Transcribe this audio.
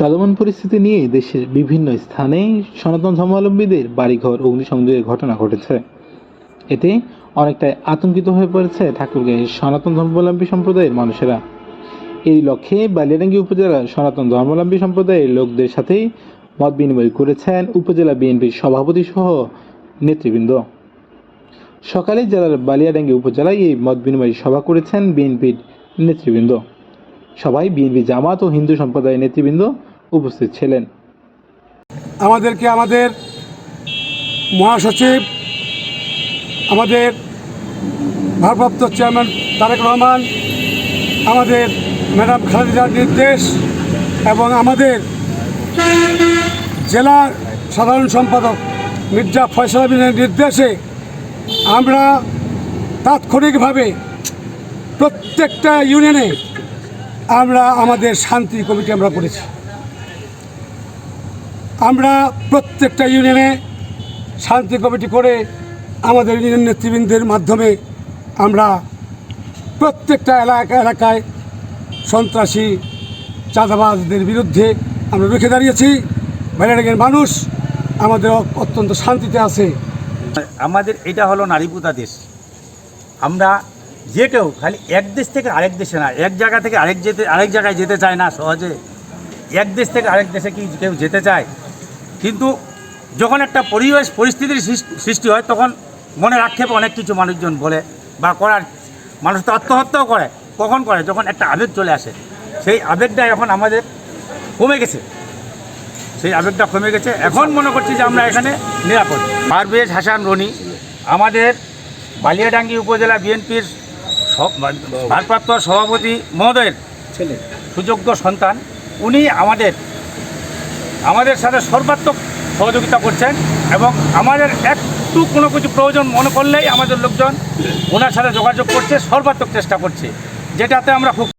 চলমান পরিস্থিতি নিয়ে দেশের বিভিন্ন স্থানে সনাতন ধর্মাবলম্বীদের বাড়িঘর অগ্নিসংযোগের ঘটনা ঘটেছে। এতে অনেকটাই আতঙ্কিত হয়ে পড়েছে ঠাকুরগাঁয়ের সনাতন ধর্মাবলম্বী সম্প্রদায়ের মানুষেরা। এই লক্ষ্যে বালিয়াডাঙ্গি উপজেলার সনাতন ধর্মাবলম্বী সম্প্রদায়ের লোকদের সাথেই মত বিনিময় করেছেন উপজেলা বিএনপির সভাপতি সহ নেতৃবৃন্দ। সকালে জেলার বালিয়াডাঙ্গি উপজেলায় এই মত বিনিময় সভা করেছেন বিএনপির নেতৃবৃন্দ। সবাই বিএনপি জামাত ও হিন্দু সম্প্রদায়ের নেতৃবৃন্দ উপস্থিত ছিলেন। আমাদেরকে আমাদের মহাসচিব, আমাদের ভারপ্রাপ্ত চেয়ারম্যান তারেক রহমান, আমাদের ম্যাডাম খালেদার নির্দেশ এবং আমাদের জেলার সাধারণ সম্পাদক মির্জা ফয়সাল আমিনের নির্দেশে আমরা তাৎক্ষণিকভাবে প্রত্যেকটা ইউনিয়নে আমরা আমাদের শান্তি কমিটি আমরা করেছি। আমরা প্রত্যেকটা ইউনিয়নে শান্তি কমিটি করে আমাদের ইউনিয়ন নেতৃবৃন্দের মাধ্যমে আমরা প্রত্যেকটা এলাকা এলাকায় সন্ত্রাসী, চাঁদাবাজদের বিরুদ্ধে আমরা রুখে দাঁড়িয়েছি। বাইরের মানুষ আমাদের অত্যন্ত শান্তিতে আছে। আমাদের এটা হলো নারীপুতা দেশ আমরা যে কেউ খালি এক দেশ থেকে আরেক দেশে না, এক জায়গা থেকে আরেক যেতে, আরেক জায়গায় যেতে চায় না সহজে। এক দেশ থেকে আরেক দেশে কি কেউ যেতে চায়? কিন্তু যখন একটা পরিবেশ, পরিস্থিতির সৃষ্টি হয়, তখন মনে আক্ষেপ অনেক কিছু মানুষজন বলে বা করার। মানুষ তো আত্মহত্যাও করে, কখন করে? যখন একটা আবেগ চলে আসে। সেই আবেগটা এখন আমাদের কমে গেছে। সেই আবেগটা কমে গেছে। এখন মনে করছি যে আমরা এখানে নিরাপদ। পারভেজ হাসান রনি, আমাদের বালিয়াডাঙ্গি উপজেলা বিএনপির ভারপ্রাপ্ত সভাপতি মহোদয়ের ছেলে। সুযোগ্য সন্তান। উনি আমাদের আমাদের সাথে সর্বাত্মক সহযোগিতা করছেন এবং আমাদের একটু কোনো কিছু প্রয়োজন মনে করলেই আমাদের লোকজন ওনার সাথে যোগাযোগ করছে সর্বাত্মক চেষ্টা করছে যেটাতে আমরা খুব